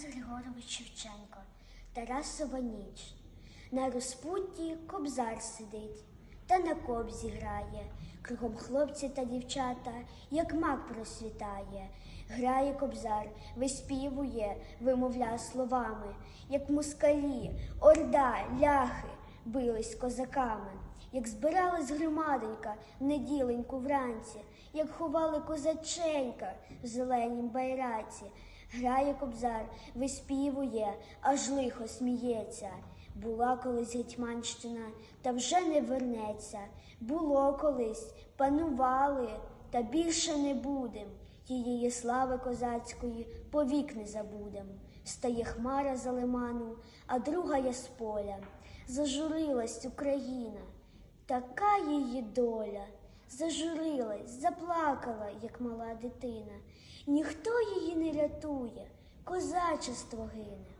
Тарас Григорович Шевченко, Тарасова ніч. На розпутті кобзар сидить, та на кобзі грає. Кругом хлопці та дівчата, як мак просвітає. Грає кобзар, виспівує, вимовляє словами, як мускалі, орда, ляхи бились козаками, як збиралась громаденька в неділеньку вранці, як ховали козаченька в зеленім байраці. Грає кобзар, виспівує, аж лихо сміється. Була колись Гетьманщина, та вже не вернеться. Було колись, панували, та більше не будем. Тієї слави козацької повік не забудем. Стає хмара за лиману, а друга є з поля. Зажурилась Україна, така її доля. Зажурилась, заплакала, як мала дитина. Ніхто її не рятує, козачество гине.